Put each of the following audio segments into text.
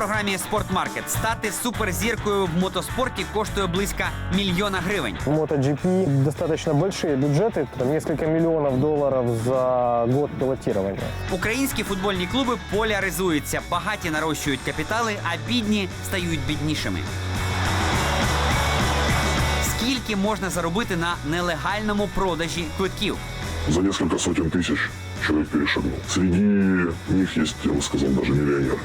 у програмі Спортмаркет стати суперзіркою в мотоспорті коштує близько мільйона гривень. В MotoGP достаточно большие бюджеты, там несколько миллионов долларов за год пилотирования. Українські футбольні клуби поляризуються, багаті нарощують капітали, а бідні стають біднішими. Скільки можна заробити на нелегальному продажі квитків? За несколько сотен тысяч человек перешагнул. Среди них есть, я бы сказал, даже миллионеры.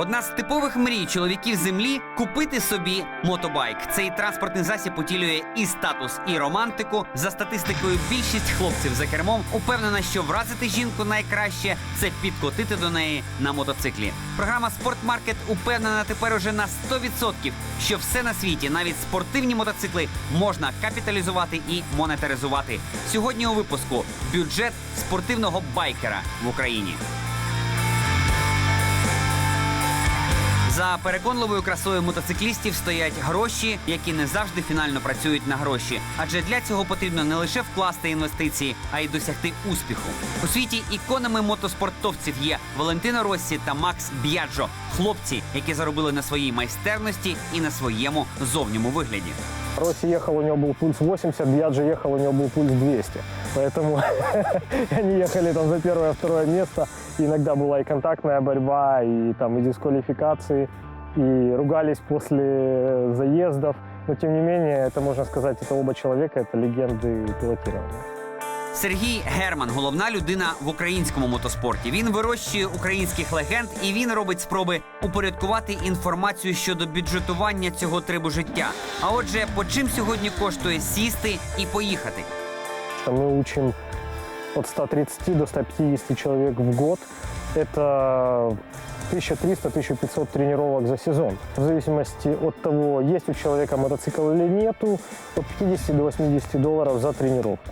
Одна з типових мрій чоловіків землі купити собі мотобайк. Цей транспортний засіб утілює і статус, і романтику. За статистикою, більшість хлопців за кермом упевнена, що вразити жінку найкраще це підкотити до неї на мотоциклі. Програма Спортмаркет упевнена тепер уже на 100%, що все на світі, навіть спортивні мотоцикли, можна капіталізувати і монетаризувати. Сьогодні у випуску бюджет спортивного байкера в Україні. За переконливою красою мотоциклістів стоять гроші, які не завжди фінально працюють на гроші. Адже для цього потрібно не лише вкласти інвестиції, а й досягти успіху. У світі іконами мотоспортовців є Валентино Россі та Макс Б'яджо, хлопці, які заробили на своїй майстерності і на своєму зовньому вигляді. Росси ехал, у него был пульс 80, Бьяджи ехал, у него был пульс 200. Поэтому они ехали там за первое, второе место. И иногда была и контактная борьба, и там и дисквалификации, и ругались после заездов. Но тем не менее, это можно сказать, это оба человека, это легенды пилотирования. Сергій Герман, головна людина в українському мотоспорті. Він вирощує українських легенд і він робить спроби упорядкувати інформацію щодо бюджетування цього трибу життя. А отже, по чим сьогодні коштує сісти і поїхати? Мы учим от 130 до 150 человек в год. Это 1300-1500 тренировок за сезон. В зависимости от того, есть у человека мотоцикл или нету, от 50 до 80 долларов за тренировку.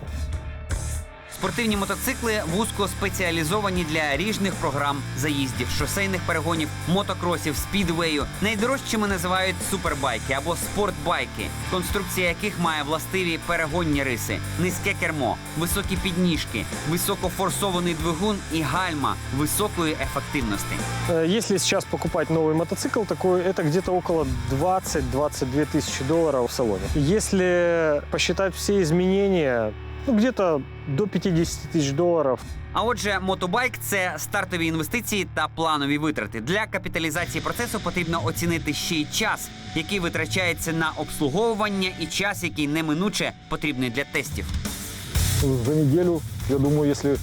Спортивні мотоцикли вузько спеціалізовані для ріжних програм заїздів, шосейних перегонів, мотокросів, спідвею. Найдорожчими називають супербайки або спортбайки, конструкція яких має властиві перегонні риси, низьке кермо, високі підніжки, високофорсований двигун і гальма високої ефективності. Э, Если сейчас покупать новый мотоцикл такой, это где-то около 20-22 тысячи долларов в салоне. Если посчитать все изменения, ну, где-то до 50 тысяч долларов. А отже, мотобайк це стартові інвестиції та планові витрати. Для капіталізації процесу потрібно оцінити ще й час, який витрачається на обслуговування, і час, який неминуче потрібний для тестів. за неделю, я думаю, если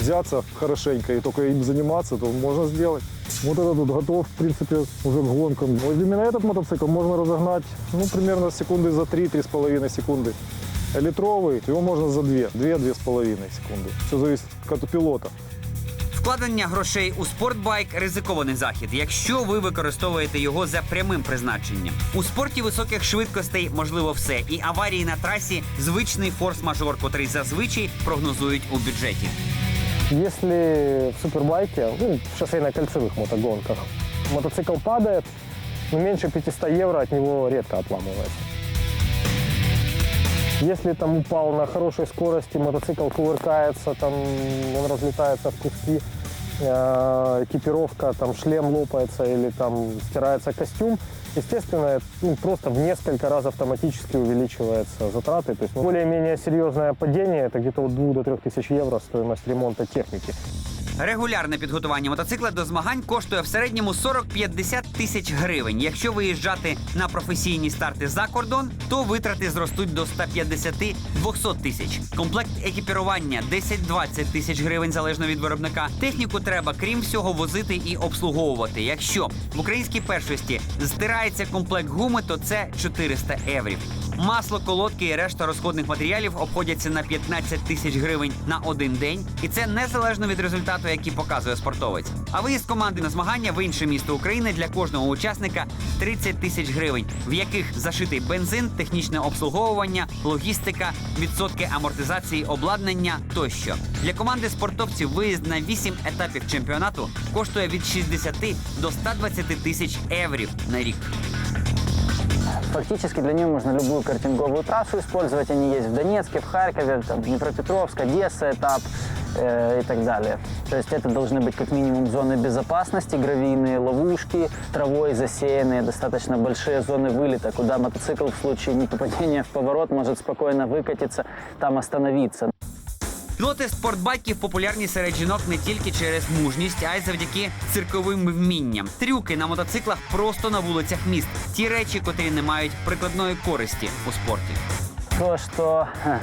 взяться хорошенько и только им заниматься, то можно сделать. Вот этот вот готов, в принципе, уже к гонкам. Вот именно этот мотоцикл можно разогнать, ну, примерно секунды за 3-3,5 секунды. Литровый, его можно за 2, 2-2,5 секунды. Все зависит от пилота. Вкладення грошей у спортбайк ризикований захід, якщо ви використовуєте його за прямим призначенням. У спорті високих швидкостей можливо все, і аварії на трасі звичний форс-мажор, котрий зазвичай прогнозують у бюджеті. Если в супербайке, ну, в шоссейно-кольцевых мотогонках, мотоцикл падает, ну, меньше 500 евро от него редко отламывается. Если там упал на хорошей скорости, мотоцикл кувыркается, там он разлетается в куски, э, экипировка, там шлем лопается или там стирается костюм, естественно, это, ну, просто в несколько раз автоматически увеличиваются затраты. То есть ну, более-менее серьезное падение, это где-то от 2 до 3 тысяч евро стоимость ремонта техники. Регулярне підготування мотоцикла до змагань коштує в середньому 40-50 тисяч гривень. Якщо виїжджати на професійні старти за кордон, то витрати зростуть до 150-200 тисяч. Комплект екіпірування 10-20 тисяч гривень залежно від виробника. Техніку треба, крім всього, возити і обслуговувати. Якщо в українській першості стирається комплект гуми, то це 400 еврів. Масло, колодки і решта розходних матеріалів обходяться на 15 тисяч гривень на один день, і це незалежно від результату, який показує спортовець. А виїзд команди на змагання в інше місто України для кожного учасника 30 тисяч гривень, в яких зашитий бензин, технічне обслуговування, логістика, відсотки амортизації обладнання тощо. Для команди спортовців виїзд на 8 етапів чемпіонату коштує від 60 до 120 тисяч еврів на рік. Фактически для нее можно любую картинговую трассу использовать. Они есть в Донецке, в Харькове, там, Днепропетровск, Одесса этап э, и так далее. То есть это должны быть как минимум зоны безопасности, гравийные ловушки, травой засеянные, достаточно большие зоны вылета, куда мотоцикл в случае непопадения в поворот может спокойно выкатиться, там остановиться. Пілоти спортбайків популярні серед жінок не тільки через мужність, а й завдяки цирковим вмінням. Трюки на мотоциклах просто на вулицях міст. Ті речі, котрі не мають прикладної користі у спорті. То, что ха,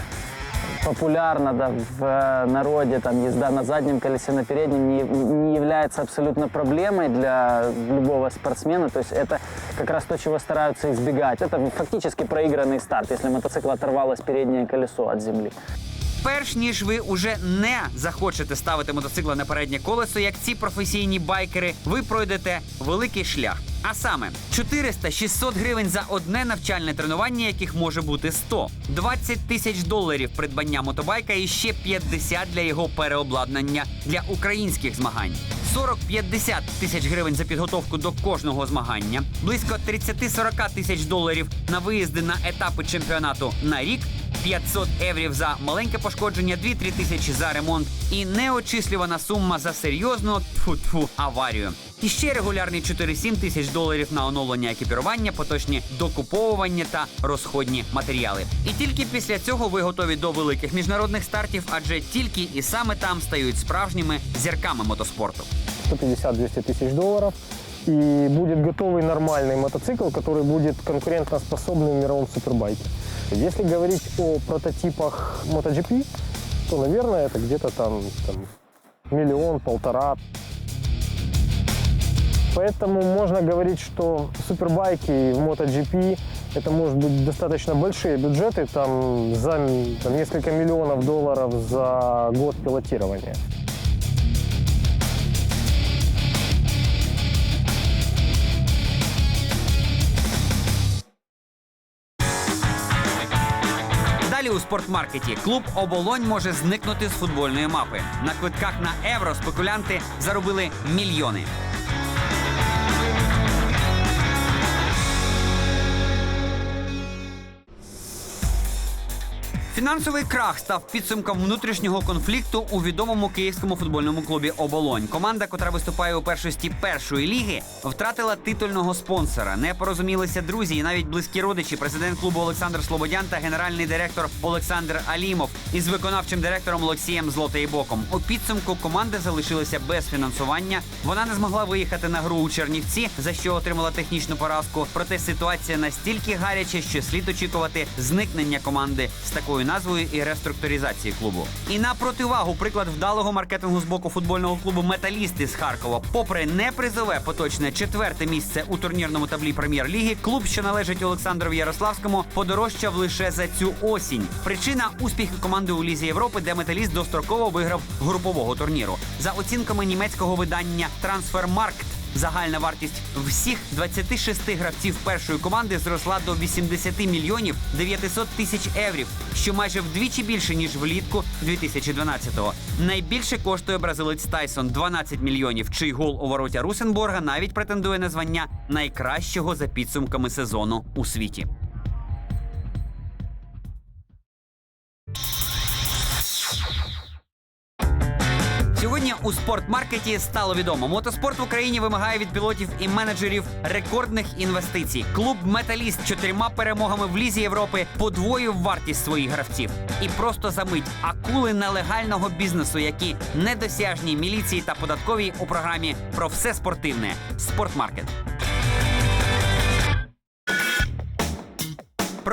популярно да, в э, народе, там езда на заднем колесе, на переднем, не, не является абсолютно проблемой для любого спортсмена. То есть это как раз то, чего стараются избегать. Это фактически проигранный старт, если мотоцикл оторвалось переднее колесо от земли. Перш ніж ви уже не захочете ставити мотоцикла на переднє колесо, як ці професійні байкери, ви пройдете великий шлях. А саме 400-600 гривень за одне навчальне тренування, яких може бути 100, 20 тисяч доларів придбання мотобайка і ще 50 для його переобладнання для українських змагань. 40-50 тисяч гривень за підготовку до кожного змагання, близько 30-40 тисяч доларів на виїзди на етапи чемпіонату на рік, 500 еврів за маленьке пошкодження, 2-3 тисячі за ремонт і неочислювана сума за серйозну тфу-тфу аварію. І ще регулярний 4-7 тисяч доларів на оновлення екіпірування, поточні докуповування та розходні матеріали. І тільки після цього ви готові до великих міжнародних стартів, адже тільки і саме там стають справжніми зірками мотоспорту. 150-200 тысяч долларов. И будет готовый нормальный мотоцикл, который будет конкурентоспособный в мировом супербайке. Если говорить о прототипах MotoGP, то, наверное, это где-то там, там миллион-полтора. Поэтому можно говорить, что супербайки в MotoGP это может быть достаточно большие бюджеты, там за там, несколько миллионов долларов за год пилотирования. Спортмаркеті клуб Оболонь може зникнути з футбольної мапи. На квитках на євро спекулянти заробили мільйони. Фінансовий крах став підсумком внутрішнього конфлікту у відомому київському футбольному клубі Оболонь. Команда, котра виступає у першості першої ліги, втратила титульного спонсора. Не порозумілися друзі і навіть близькі родичі. Президент клубу Олександр Слободян та генеральний директор Олександр Алімов із виконавчим директором Олексієм Злотейбоком. У підсумку команда залишилася без фінансування. Вона не змогла виїхати на гру у Чернівці, за що отримала технічну поразку. Проте ситуація настільки гаряча, що слід очікувати зникнення команди з такою назвою і реструктуризації клубу. І на противагу приклад вдалого маркетингу з боку футбольного клубу Металіст із Харкова. Попри непризове поточне четверте місце у турнірному таблі прем'єр-ліги, клуб, що належить Олександрові Ярославському, подорожчав лише за цю осінь. Причина успіхи команди у Лізі Європи, де металіст достроково виграв групового турніру. За оцінками німецького видання Трансфермаркт. Загальна вартість всіх 26 гравців першої команди зросла до 80 мільйонів 900 тисяч еврів, що майже вдвічі більше ніж влітку 2012-го. Найбільше коштує бразилець Тайсон 12 мільйонів, чий гол у вороття Русенборга навіть претендує на звання найкращого за підсумками сезону у світі. У спортмаркеті стало відомо. Мотоспорт в Україні вимагає від пілотів і менеджерів рекордних інвестицій. Клуб Металіст чотирма перемогами в лізі Європи подвоїв вартість своїх гравців. І просто за мить акули нелегального бізнесу, які недосяжні міліції та податковій у програмі про все спортивне. Спортмаркет.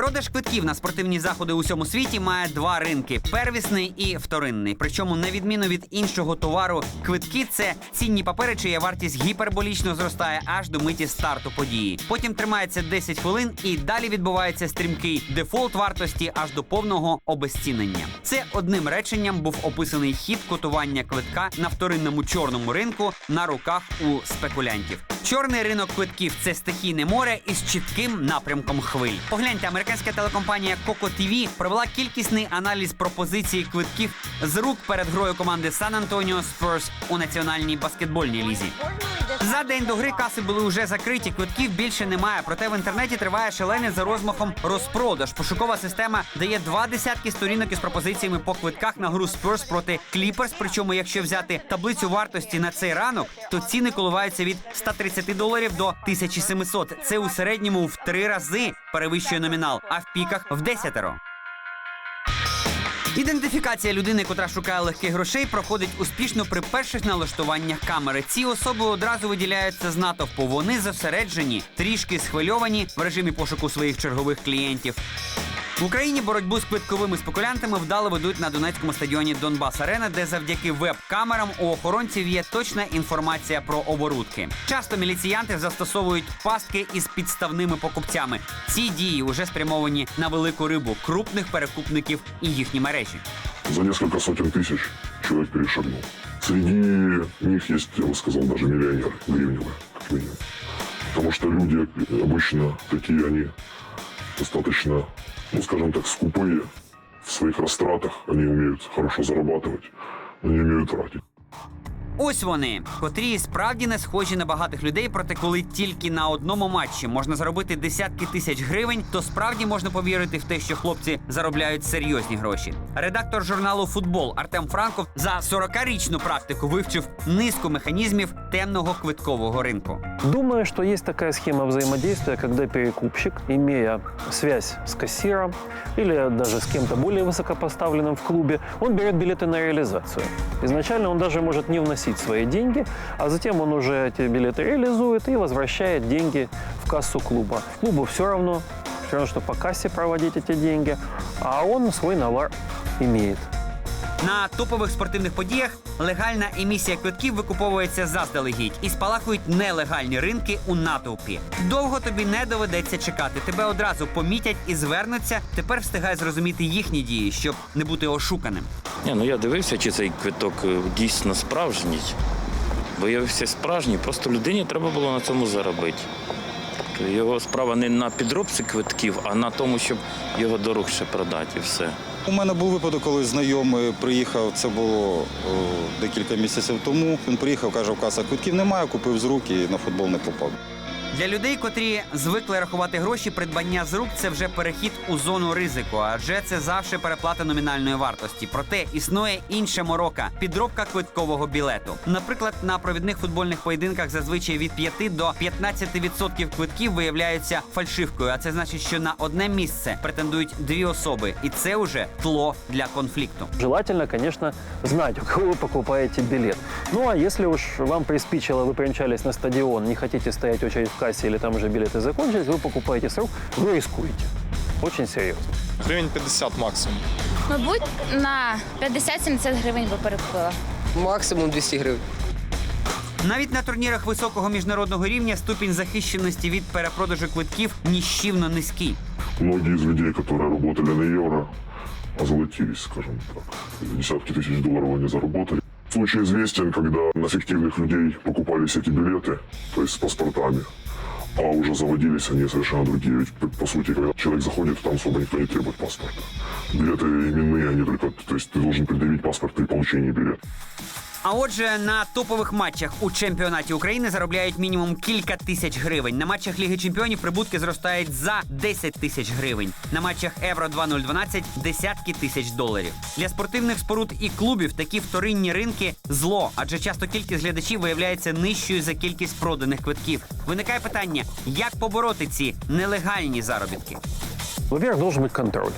Продаж квитків на спортивні заходи у всьому світі має два ринки: первісний і вторинний. Причому, на відміну від іншого товару, квитки це цінні папери, чия вартість гіперболічно зростає аж до миті старту події. Потім тримається 10 хвилин, і далі відбувається стрімкий дефолт вартості аж до повного обезцінення. Це одним реченням був описаний хід котування квитка на вторинному чорному ринку на руках у спекулянтів. Чорний ринок квитків це стихійне море із чітким напрямком хвиль. Погляньте, американська телекомпанія Coco TV провела кількісний аналіз пропозиції квитків з рук перед грою команди Сан Антоніо Спurs у національній баскетбольній лізі. За день до гри каси були вже закриті. Квитків більше немає. Проте в інтернеті триває шалений за розмахом розпродаж. Пошукова система дає два десятки сторінок із пропозиціями по квитках на гру Spurs проти Clippers. Причому, якщо взяти таблицю вартості на цей ранок, то ціни коливаються від 130 доларів до 1700. Це у середньому в три рази перевищує номінал, а в піках в десятеро. Ідентифікація людини, котра шукає легких грошей, проходить успішно при перших налаштуваннях камери. Ці особи одразу виділяються з натовпу. Вони зосереджені, трішки схвильовані в режимі пошуку своїх чергових клієнтів. В Україні боротьбу з квитковими спекулянтами вдало ведуть на Донецькому стадіоні Донбас Арена, де завдяки веб-камерам у охоронців є точна інформація про оборудки. Часто міліціянти застосовують пастки із підставними покупцями. Ці дії вже спрямовані на велику рибу, крупних перекупників і їхні мережі. За несколько сотен тысяч человек перешагнул. Среди них есть, я бы сказал, даже миллионеры гривневые, как минимум. Потому что люди обычно такие, они достаточно, ну скажем так, скупые в своих растратах. Они умеют хорошо зарабатывать, но не умеют тратить. Ось вони, котрі справді не схожі на багатих людей. Проте, коли тільки на одному матчі можна заробити десятки тисяч гривень, то справді можна повірити в те, що хлопці заробляють серйозні гроші. Редактор журналу Футбол Артем Франков за 40-річну практику вивчив низку механізмів темного квиткового ринку. Думаю, что есть такая схема взаимодействия, когда перекупщик, имея связь с кассиром или даже с кем-то более высокопоставленным в клубе, он берет билеты на реализацию. Изначально он даже может не вносить Свои деньги, а затем он уже эти билеты реализует и возвращает деньги в кассу клуба. Клубу все равно, все равно, что по кассе проводить эти деньги, а он свой навар имеет. На топових спортивних подіях легальна емісія квитків викуповується заздалегідь і спалахують нелегальні ринки у натовпі. Довго тобі не доведеться чекати. Тебе одразу помітять і звернуться. Тепер встигай зрозуміти їхні дії, щоб не бути ошуканим. Ні, ну я дивився, чи цей квиток е, дійсно справжній. Виявився справжній, просто людині треба було на цьому заробити. Його справа не на підробці квитків, а на тому, щоб його дорогше продати і все. У мене був випадок, коли знайомий приїхав, це було декілька місяців тому. Він приїхав, каже, в каса квитків немає, купив з рук і на футбол не попав. Для людей, котрі звикли рахувати гроші, придбання з рук це вже перехід у зону ризику, адже це завжди переплата номінальної вартості. Проте існує інша морока підробка квиткового білету. Наприклад, на провідних футбольних поєдинках зазвичай від 5 до 15% квитків виявляються фальшивкою. А це значить, що на одне місце претендують дві особи, і це вже тло для конфлікту. Желательно, конечно, знать, у кого вы покупаете билет. Ну а если уж вам приспичило, вы примчались на стадион, не хотите стоять в очередь в кассе или там уже билеты закончились, вы покупаете с рук, вы рискуете. Очень серьезно. Гривень 50 максимум. Мабуть, на 50-70 гривень би перекупила. Максимум 200 гривень. Навіть на турнірах високого міжнародного рівня ступінь захищеності від перепродажу квитків ніщівно низький. Многие из людей, которые работали на евро, озолотились, скажем так. Десятки тысяч долларов они заработали. Случай известен, когда на фиктивных людей покупались эти билеты, то есть с паспортами, а уже заводились они совершенно другие. Ведь, по- по сути, когда человек заходит, там особо никто не требует паспорта. Билеты именные, они только... То есть ты должен предъявить паспорт при получении билета. А отже, на топових матчах у чемпіонаті України заробляють мінімум кілька тисяч гривень. На матчах Ліги Чемпіонів прибутки зростають за 10 тисяч гривень. На матчах Євро 2012 – десятки тисяч доларів. Для спортивних споруд і клубів такі вторинні ринки зло, адже часто кількість глядачів виявляється нижчою за кількість проданих квитків. Виникає питання, як побороти ці нелегальні заробітки. Во-первых, должен быть контроль,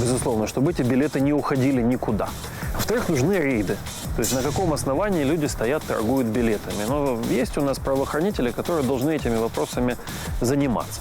безусловно, чтобы эти билеты не уходили никуда. Во-вторых, нужны рейды. То есть на каком основании люди стоят, торгуют билетами. Но есть у нас правоохранители, которые должны этими вопросами заниматься.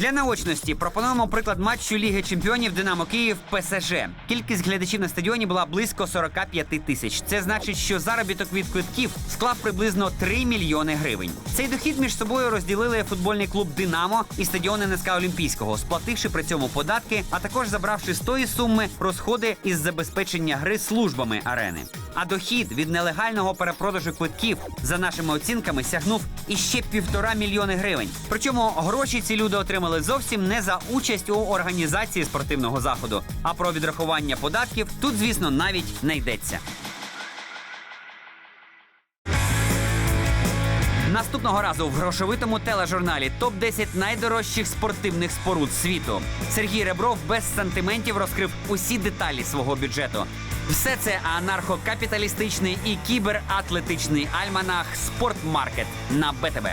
Для наочності пропонуємо приклад матчу Ліги Чемпіонів Динамо Київ ПСЖ. Кількість глядачів на стадіоні була близько 45 тисяч. Це значить, що заробіток від квитків склав приблизно 3 мільйони гривень. Цей дохід між собою розділили футбольний клуб Динамо і стадіон НСК Олімпійського, сплативши при цьому податки, а також забравши з тої суми розходи із забезпечення гри службами арени. А дохід від нелегального перепродажу квитків, за нашими оцінками, сягнув іще півтора мільйони гривень. Причому гроші ці люди отримали зовсім не за участь у організації спортивного заходу. А про відрахування податків тут, звісно, навіть не йдеться. Наступного разу в грошовитому тележурналі топ 10 найдорожчих спортивних споруд світу. Сергій Ребров без сантиментів розкрив усі деталі свого бюджету. Все це анархокапіталістичний і кібератлетичний альманах Спортмаркет на БТБ.